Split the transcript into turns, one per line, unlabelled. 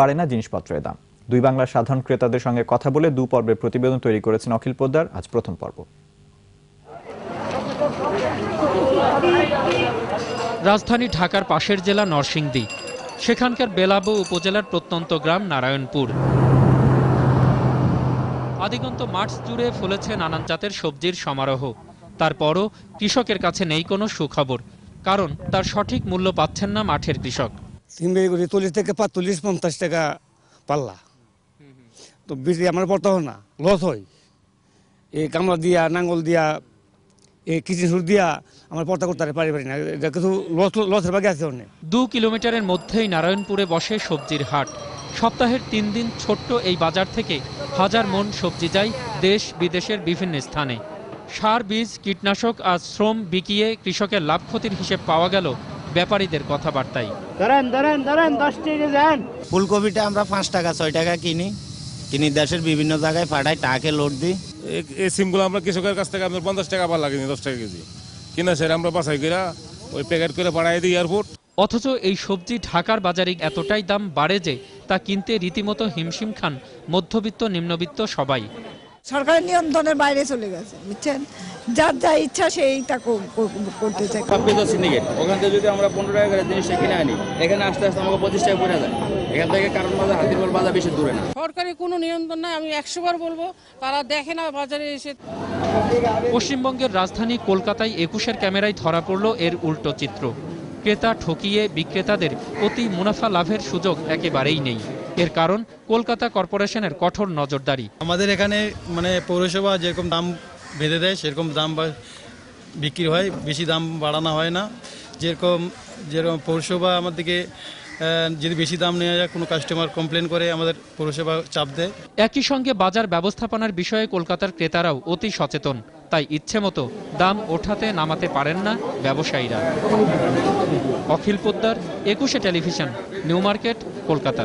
বাড়ে না জিনিসপত্রের দাম। দুই বাংলার সাধারণ ক্রেতাদের সঙ্গে কথা বলে দু পর্বের প্রতিবেদন তৈরি করেছেন অখিল পোদ্দার। আজ প্রথম পর্ব।
রাজধানী ঢাকার পাশের জেলা নরসিংদী। সেখানকার বেলাবো উপজেলার প্রত্যন্ত গ্রাম নারায়ণপুর। আদিগন্ত মাঠ জুড়ে ফুলেছে নানান জাতের সবজির সমারোহ। তারপরও কৃষকের কাছে নেই কোনো সুখবর, কারণ তার সঠিক মূল্য পাচ্ছেন না মাঠের কৃষক।
বেরি করি চল্লিশ থেকে পাঁচচল্লিশ, পঞ্চাশ টাকা পাল্লা। তো বেশি আমার পড়তে হয় না, লস হয়। এই কামলা দিয়া, নাঙ্গল দিয়া এই কিচেন সুর দিয়া আমার পড়তা করতে পারি পারি না। এটা কিছু লস, লসের বাকি আছে অনেক।
দু কিলোমিটারের মধ্যেই নারায়ণপুরে বসে সবজির হাট। সপ্তাহের তিন দিন ছোট্ট এই বাজার থেকে হাজার মন সবজি যায় দেশ বিদেশের বিভিন্ন স্থানে। সার, বীজ, কীটনাশক আর শ্রম বিকিয়ে কৃষকের লাভ ক্ষতির হিসেব পাওয়া গেল ব্যাপারীদের কথাবার্তায়।
ধরেন ধরেন ধরেন দশ টাকা যান।
ফুলকপিটা আমরা পাঁচ টাকা ছয় টাকা কিনি। কিনি দেশের বিভিন্ন জায়গায় পাঠাই টাকে লোড দিই।
এই- এই সিমগুলো আমরা কৃষকের কাছ থেকে আপনার পঞ্চাশ টাকা পাল্লা কিনি দশ টাকা কেজি। কিনা সেটা আমরা বাছাই করে ওই প্যাকেট করে পাঠাই দিই এয়ারপোর্ট
অথচ এই সবজি ঢাকার বাজারে এতটাই দাম বাড়ে যে তা কিনতে রীতিমতো হিমশিম খান মধ্যবিত্ত নিম্নবিত্ত সবাই।
সরকারের নিয়ন্ত্রণের বাইরে চলে গেছে বুঝছেন? যার যা ইচ্ছা সেইটা কর- কর- করতে চায়
সবকিছু সিন্ডিকেট ওখান থেকে যদি আমরা পনেরো টাকা করে জিনিসটা কিনে আনি এখানে আস্তে আস্তে আমাকে পঁচিশ টাকা পড়ে যায়। এখান থেকে কারণ বাজার হাতিরবল বাজার বেশি দূরে না।
সরকারি কোনো নিয়ন্ত্রণ নাই আমি একশো বার বলব তারা দেখে না বাজারে এসে।
পশ্চিমবঙ্গের রাজধানী কলকাতায় একুশের ক্যামেরায় ধরা পড়ল এর উল্টো চিত্র। ক্রেতা ঠকিয়ে বিক্রেতাদের অতি মুনাফা লাভের সুযোগ একেবারেই নেই। এর কারণ কলকাতা কর্পোরেশনের কঠোর নজরদারি।
আমাদের এখানে মানে পৌরসভা যেরকম দাম বেঁধে দেয়, সেরকম দাম বিক্রি হয়, বেশি দাম বাড়ানো হয় না। যেরকম যেরকম পৌরসভা আমাদেরকে যদি বেশি দাম নেওয়া যায়, কোনো কাস্টমার কমপ্লেন করে, আমাদের পৌরসভা চাপ দেয়।
একই সঙ্গে বাজার ব্যবস্থাপনার বিষয়ে কলকাতার ক্রেতারাও অতি সচেতন। তাই ইচ্ছে মতো দাম ওঠাতে নামাতে পারেন না ব্যবসায়ীরা। অখিল পোদ্দার, একুশে টেলিভিশন, নিউ মার্কেট, কলকাতা।